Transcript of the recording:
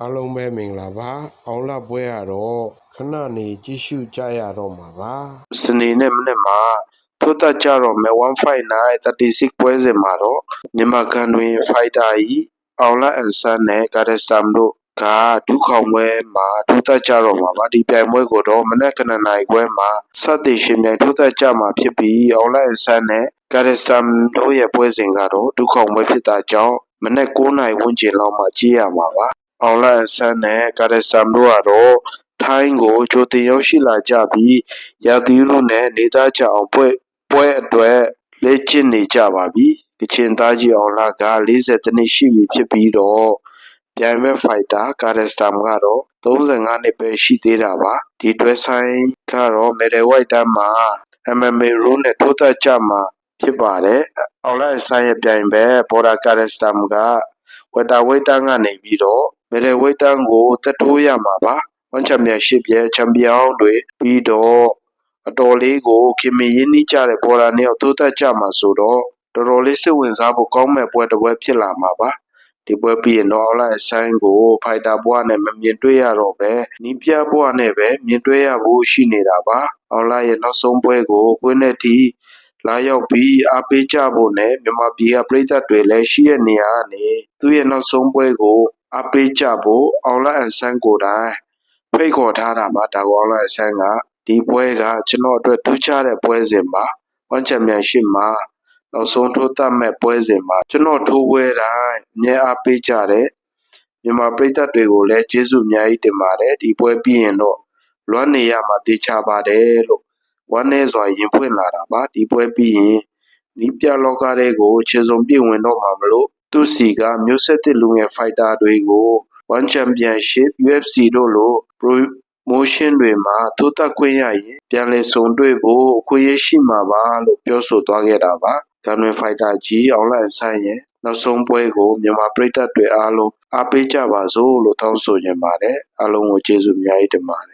အားလုံးပဲမင်္ဂလာပါအောင်လပွဲရတော့ခဏနေကြည့်ရှုကြရတော့မှာပါစနေနေ့မနေ့မှာထိုးတက်ကြတော့မယ်159 36ပွဲစဉ်မှာတော့မြန်မာကန်တွင်ဖိုက်တာကြီးအောင်လအန်ဆန်နဲ့ဂါရက်စတမ်တို့ကဒုခေါင်ပွဲမှာထိုးတက်ကြတော့မှာပါဒီပြိုင်ပွဲကိုတော့မနေ့ကနနိုင်ပွဲမှာစတင်ရှင်ပြိုင်ထိုးတက်ကြမှာဖြစ်ပြီးအောင်လအန်ဆန်နဲ့ဂါရက်စတမ်တို့ရဲ့ပွဲစဉ်ကတော့ဒုခေါင်ပွဲဖြစ်တာကြောင့်မနေ့9နိုင်ဝန်းကျင်လောက်မှကြည့်ရမှာပါ အောင်လအဆန်းနဲ့ကာရဆမ်တို့ကတော့ထိုင်းကိုကြိုတင်ရောက်ရှိလာကြပြီးရာသီဥတုနဲ့နေသားကြအောင်ပွဲပွဲအတွက်လေ့ကျင့်နေကြပါပြီကချင်သားကြီးအောင်လက40နှစ်ရှိပြီဖြစ်ပြီးတော့ပြိုင်မဲ့ဖိုက်တာကာရစတမ်ကတော့35နှစ်ပဲရှိသေးတာပါဒီတွဲဆိုင်ကတော့မေဒယ်ဝိုက်တန်းမှာ MMA rule နဲ့ထိုးသက်ကြမှာဖြစ်ပါတယ်အောင်လအဆန်းရဲ့ပြိုင်ပဲဘော်ဒါကာရစတမ်ကဝက်တာဝိတ်တန်းကနေပြီးတော့ မီဒယ်ဝိတ်တန်းကိုတက်ထိုးရမှာပါဝန်ချန်ပီယံရှစ်ရဲ့ချန်ပီယံတွေပြီးတော့အတော်လေးကိုခင်မင်ရင်းနှီးကြတဲ့ဘော်လာနဲ့ထိုးသက်ကြမှာဆိုတော့တော်တော်လေးစိတ်ဝင်စားဖို့ကောင်းမဲ့ပွဲတစ်ပွဲဖြစ်လာမှာပါဒီပွဲပြီးရင်တော့အလိုက်ဆိုင်ကိုဖိုက်တာဘွားနဲ့မမြင်တွေ့ရတော့ပဲနီးပြဘွားနဲ့ပဲမြင်တွေ့ရဖို့ရှိနေတာပါအွန်လိုင်းရဲ့နောက်ဆုံးပွဲကိုပွဲနဲ့တီလာရောက်ပြီးအားပေးကြဖို့နဲ့မြန်မာပြည်ကပြည်သက်တွေလည်းရှိရနေရကနေသူ့ရဲ့နောက်ဆုံးပွဲကို အားပေးကြဖို့အောင်လအန်ဆန်းကိုယ်တိုင်ဖိတ်ခေါ်ထားတာပါဒါကိုအောင်လအန်ဆန်းကဒီပွဲကကျွန်တော်အတွက်ထူးခြားတဲ့ပွဲစဉ်ပါဝန်ချန်ပီယံရှစ်မှာနောက်ဆုံးထိုးတတ်မဲ့ပွဲစဉ်မှာကျွန်တော်ထိုးပွဲတိုင်းအမြဲအားပေးကြတဲ့မြန်မာပြည်သက်တွေကိုလည်းကျေးဇူးအများကြီးတင်ပါတယ်ဒီပွဲပြီးရင်တော့လွမ်းနေရမှာတေချာပါတယ်လို့ဝမ်းနေစွာရင်ဖွင့်လာတာပါဒီပွဲပြီးရင်နီးပြလောကတွေကိုခြေစုံပြည့်ဝင်တော့မှာမလို့ သူစီက မျိုးဆက်သစ်လူငယ်ဖိုက်တာတွေကို One Championship UFC တို့လို promotion တွေမှာ ထိုးသက်ခွင့်ရရင် ပြန်လည်ဆုံတွေ့ဖို့ အခွင့်အရေးရှိမှာပါလို့ ပြောဆိုသွားခဲ့တာပါဂန်ဝင်ဖိုက်တာကြီး အောင်လန်ဆိုင်ရဲ့ နောက်ဆုံးပွဲကို မြန်မာပြည်သက်တွေအားလုံး အားပေးကြပါစို့လို့ တောင်းဆိုချင်ပါတယ် အားလုံးကို ကျေးဇူးအများကြီးတင်ပါတယ်